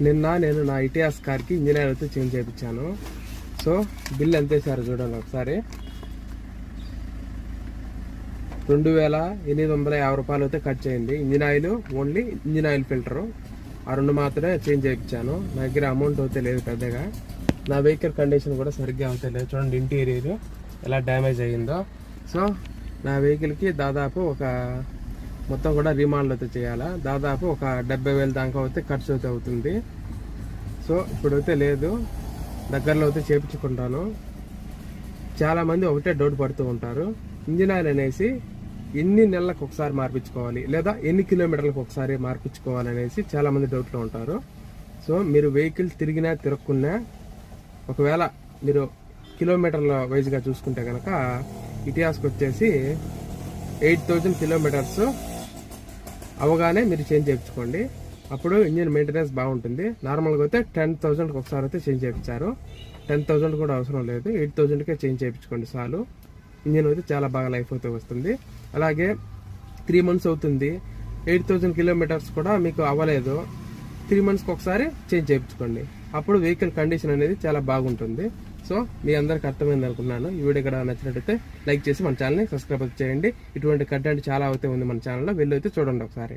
నిన్న నేను నా ఇటియాస్ కార్కి ఇంజనీర్ అయితే చేంజ్ చేయించాను. సో బిల్ ఎంత వేసారు చూడండి ఒకసారి. రెండు వేల ఎనిమిది వందల యాభై రూపాయలు అయితే ఖర్చు అయింది engine oil only engine oil filter. ఆ రెండు మాత్రమే చేంజ్ చేయించాను. నా దగ్గర అమౌంట్ అయితే లేదు పెద్దగా. నా వెహికల్ కండిషన్ కూడా సరిగ్గా అయితే లేదు. చూడండి ఇంటీరియర్ ఎలా డ్యామేజ్ అయ్యిందో. సో నా వెహికల్కి దాదాపు ఒక మొత్తం కూడా రిమాండ్లో అయితే చేయాలా? దాదాపు ఒక డెబ్బై వేల దాకా అయితే ఖర్చు అయితే అవుతుంది. సో ఇప్పుడైతే లేదు. దగ్గరలో అయితే చేపించుకుంటాను. చాలామంది ఒకటే డౌట్ పడుతూ ఉంటారు. ఇంజిన్ ఆయిల్ అనేసి ఎన్ని నెలలకు ఒకసారి మార్పించుకోవాలి? లేదా ఎన్ని కిలోమీటర్లకు ఒకసారి మార్పించుకోవాలి అనేసి చాలామంది డౌట్లో ఉంటారు. సో మీరు వెహికల్ తిరిగినా తిరగకున్నా ఒకవేళ మీరు కిలోమీటర్ల వైజ్గా చూసుకుంటే కనుక ఇతిహాస్కి వచ్చేసి ఎయిట్ థౌజండ్ కిలోమీటర్స్ అవగానే మీరు చేంజ్ చేయించుకోండి. అప్పుడు ఇంజిన్ మెయింటెనెన్స్ బాగుంటుంది. నార్మల్గా అయితే టెన్ థౌజండ్కి ఒకసారి అయితే చేంజ్ చేయించారు. టెన్ థౌజండ్ కూడా అవసరం లేదు. ఎయిట్ థౌజండ్కే చేంజ్ చేయించుకోండి చాలు. ఇంజిన్ అయితే చాలా బాగా లైఫ్ అయితే వస్తుంది. అలాగే త్రీ మంత్స్ అవుతుంది. ఎయిట్ థౌజండ్ కిలోమీటర్స్ కూడా మీకు అవ్వలేదు. త్రీ మంత్స్కి ఒకసారి చేంజ్ చేయించుకోండి. అప్పుడు వెహికల్ కండిషన్ అనేది చాలా బాగుంటుంది. సో మీ అందరికి అర్థమైంది అనుకున్నాను ఈ వీడియో ఇక్కడ నచ్చినట్టయితే లైక్ చేసి మన ఛానల్ని సబ్స్క్రైబ్ చేయండి. ఇటువంటి కంటెంట్ చాలా అయితే ఉంది మన ఛానల్లో వెళ్ళి అయితే చూడండి ఒకసారి.